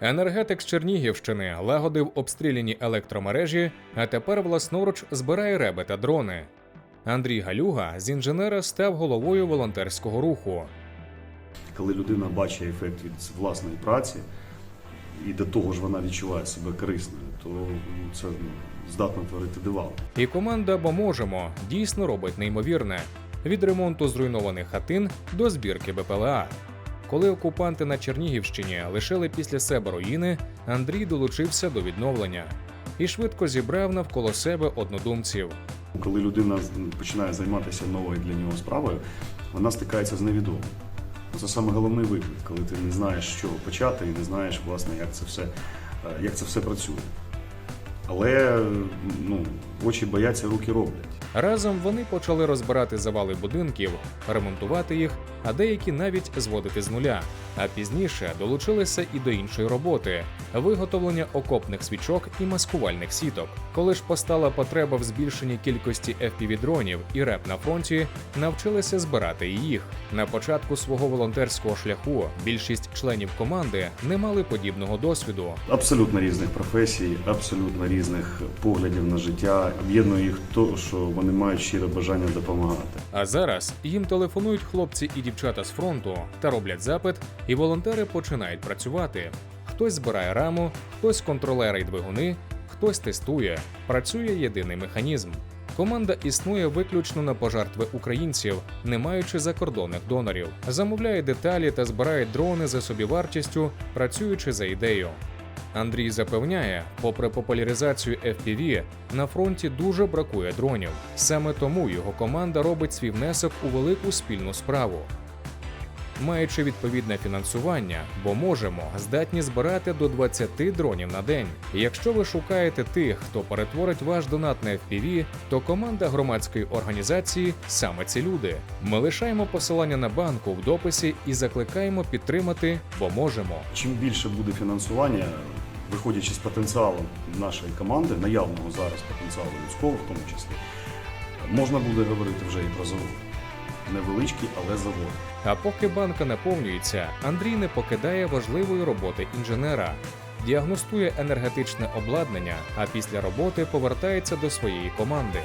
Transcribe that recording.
Енергетик з Чернігівщини лагодив обстріляні електромережі, а тепер власноруч збирає реби та дрони. Андрій Галюга з інженера став головою волонтерського руху. Коли людина бачить ефект від власної праці, і до того ж вона відчуває себе корисною, то ну, це ну, здатно творити дива. І команда «Бо можемо» дійсно робить неймовірне від ремонту зруйнованих хатин до збірки БПЛА. Коли окупанти на Чернігівщині лишили після себе руїни, Андрій долучився до відновлення і швидко зібрав навколо себе однодумців. Коли людина починає займатися новою для нього справою, вона стикається з невідомим. Це саме головний виклик, коли ти не знаєш, з чого почати, і не знаєш, власне, як це все, е, як це все працює. Але ну, очі бояться, руки роблять. Разом вони почали розбирати завали будинків, ремонтувати їх, а деякі навіть зводити з нуля. А пізніше долучилися і до іншої роботи виготовлення окопних свічок і маскувальних сіток. Коли ж постала потреба в збільшенні кількості FPV-дронів і реп на фронті, навчилися збирати і їх. На початку свого волонтерського шляху більшість членів команди не мали подібного досвіду, Абсолютно різних професій, абсолютно різних поглядів на життя. Об'єднує їх то, що вони мають щире бажання допомагати. А зараз їм телефонують хлопці і дівчата з фронту та роблять запит, і волонтери починають працювати. Хтось збирає раму, хтось контролери й двигуни, хтось тестує. Працює єдиний механізм. Команда існує виключно на пожертви українців, не маючи закордонних донорів. Замовляє деталі та збирає дрони за собівартістю, працюючи за ідею. Андрій запевняє, попри популяризацію FPV, на фронті дуже бракує дронів. Саме тому його команда робить свій внесок у велику спільну справу. Маючи відповідне фінансування, бо можемо здатні збирати до 20 дронів на день. Якщо ви шукаєте тих, хто перетворить ваш донат на FPV, то команда громадської організації саме ці люди. Ми лишаємо посилання на банку в дописі і закликаємо підтримати, бо можемо. Чим більше буде фінансування, виходячи з потенціалу нашої команди, наявного зараз потенціалу людського в тому числі, можна буде говорити вже і про завод. Невеличкий, але завод. А поки банка наповнюється, Андрій не покидає важливої роботи інженера. Діагностує енергетичне обладнання, а після роботи повертається до своєї команди.